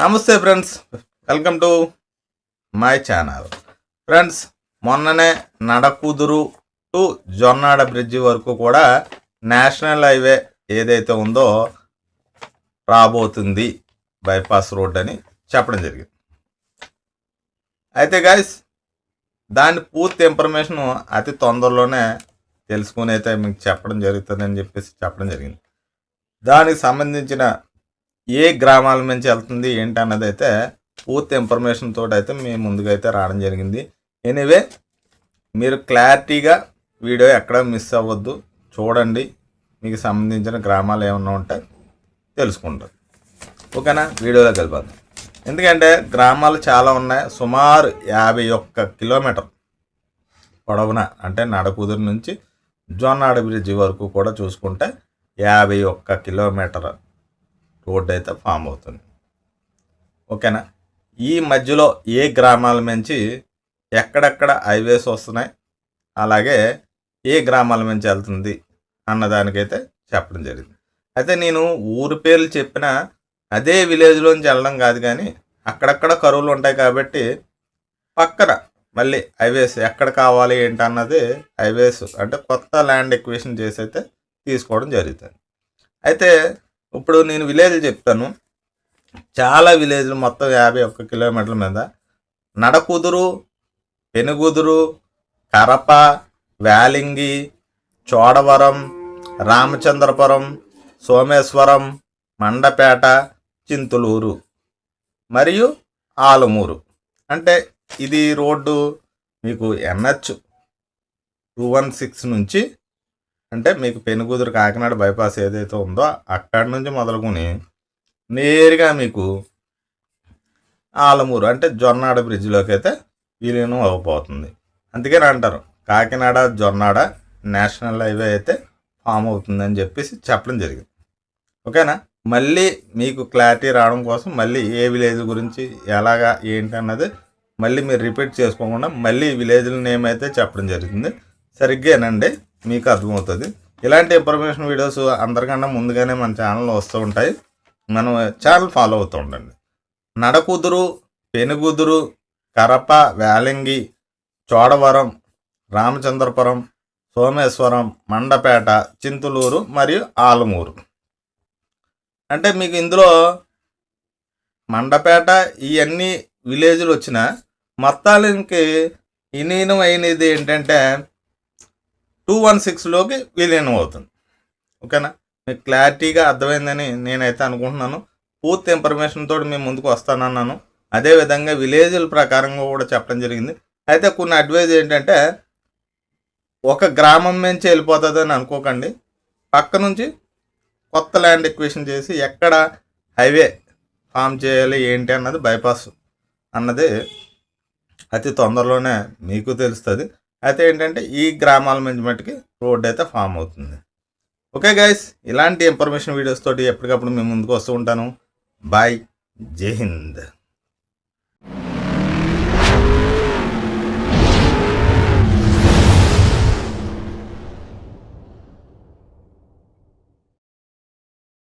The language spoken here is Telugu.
నమస్తే friends. Welcome to my channel. Friends మొన్ననే నడకుదురు టు జొన్నాడ బ్రిడ్జి వరకు కూడా నేషనల్ హైవే ఏదైతే ఉందో రాబోతుంది బైపాస్ రోడ్ అని చెప్పడం జరిగింది. అయితే గాయస్ దాని పూర్తి ఇన్ఫర్మేషన్ అతి తొందరలోనే తెలుసుకుని అయితే మీకు చెప్పడం జరుగుతుందని చెప్పేసి చెప్పడం జరిగింది. దానికి సంబంధించిన ఏ గ్రామాల నుంచి వెళ్తుంది ఏంటి అన్నది అయితే పూర్తి ఇన్ఫర్మేషన్ తోటి అయితే మీ ముందుగా అయితే రావడం జరిగింది. ఎనీవే మీరు క్లారిటీగా వీడియో ఎక్కడ మిస్ అవ్వద్దు. చూడండి మీకు సంబంధించిన గ్రామాలు ఏమన్నా ఉంటే తెలుసుకుంటారు. ఓకేనా? వీడియోలో కలిపాదు ఎందుకంటే గ్రామాలు చాలా ఉన్నాయి. సుమారు యాభై ఒక్క కిలోమీటర్ పొడవున అంటే నడకుదురు నుంచి జొన్నాడ బ్రిడ్జి వరకు కూడా చూసుకుంటే యాభై ఒక్క కిలోమీటర్ రోడ్డు అయితే ఫామ్ అవుతుంది. ఓకేనా? ఈ మధ్యలో ఏ గ్రామాల నుంచి ఎక్కడెక్కడ హైవేస్ వస్తున్నాయి అలాగే ఏ గ్రామాల నుంచి వెళ్తుంది అన్నదానికైతే చెప్పడం జరిగింది. అయితే నేను ఊరి పేర్లు చెప్పిన అదే విలేజ్లోంచి వెళ్ళడం కాదు కానీ అక్కడక్కడ కరువులు ఉంటాయి కాబట్టి పక్కన మళ్ళీ హైవేస్ ఎక్కడ కావాలి ఏంటి అన్నది హైవేస్ అంటే కొత్త ల్యాండ్ ఎక్వేషన్ చేసి అయితే తీసుకోవడం జరుగుతుంది. అయితే ఇప్పుడు నేను విలేజ్ చెప్తాను. చాలా విలేజ్లు మొత్తం యాభై ఒక్క కిలోమీటర్ల మీద. నడకుదురు పెనుగుదురు కరప వ్యాలింగి చోడవరం రామచంద్రపురం సోమేశ్వరం మండపేట చింతులూరు మరియు ఆలమూరు. అంటే ఇది రోడ్డు మీకు ఎన్హెచ్ టూ వన్ సిక్స్ నుంచి అంటే మీకు పెనుగుదురు కాకినాడ బైపాస్ ఏదైతే ఉందో అక్కడి నుంచి మొదలుకొని నేరుగా మీకు ఆలమూరు అంటే జొన్నాడ బ్రిడ్జ్లోకి అయితే విలీనం అవ్వబోతుంది అందుకని అంటారు కాకినాడ జొన్నాడ నేషనల్ హైవే అయితే ఫామ్ అవుతుందని చెప్పేసి చెప్పడం జరిగింది. ఓకేనా? మళ్ళీ మీకు క్లారిటీ రావడం కోసం మళ్ళీ ఏ విలేజ్ గురించి ఎలాగా ఏంటి అన్నది మళ్ళీ మీరు రిపీట్ చేసుకోకుండా మళ్ళీ విలేజ్ నేమ్ అయితే చెప్పడం జరుగుతుంది సరిగ్గానండి మీకు అర్థమవుతుంది. ఇలాంటి ఇన్ఫర్మేషన్ వీడియోస్ అందరికన్నా ముందుగానే మన ఛానల్లో వస్తూ ఉంటాయి. మనం ఛానల్ ఫాలో అవుతూ ఉండండి. నడకుదురు పెనుగుదురు కరప వేలంగి చోడవరం రామచంద్రపురం సోమేశ్వరం మండపేట చింతులూరు మరియు ఆలమూరు. అంటే మీకు ఇందులో మండపేట ఇవన్నీ విలేజ్లు వచ్చిన మొత్తానికి విలీనం అయినది ఏంటంటే టూ వన్ సిక్స్లోకి విలీనం అవుతుంది ఓకేనా? మీకు క్లారిటీగా అర్థమైందని నేనైతే అనుకుంటున్నాను. పూర్తి ఇన్ఫర్మేషన్ తోటి మేము ముందుకు వస్తానన్నాను. అదేవిధంగా విలేజ్ల ప్రకారంగా కూడా చెప్పడం జరిగింది. అయితే కొన్ని అడ్వైజ్ ఏంటంటే ఒక గ్రామం నుంచి వెళ్ళిపోతుందని అనుకోకండి. పక్క నుంచి కొత్త ల్యాండ్ ఎక్వేషన్ చేసి ఎక్కడ హైవే ఫామ్ చేయాలి ఏంటి అన్నది బైపాస్ అన్నది అతి తొందరలోనే మీకు తెలుస్తుంది. అయితే ఏంటంటే ఈ గ్రామాల నుంచి మట్టుకి రోడ్ అయితే ఫామ్ అవుతుంది. ఓకే గైస్ ఇలాంటి ఇన్ఫర్మేషన్ వీడియోస్ తోటి ఎప్పటికప్పుడు మేము ముందుకు వస్తూ ఉంటాను. బాయ్ జై హింద్.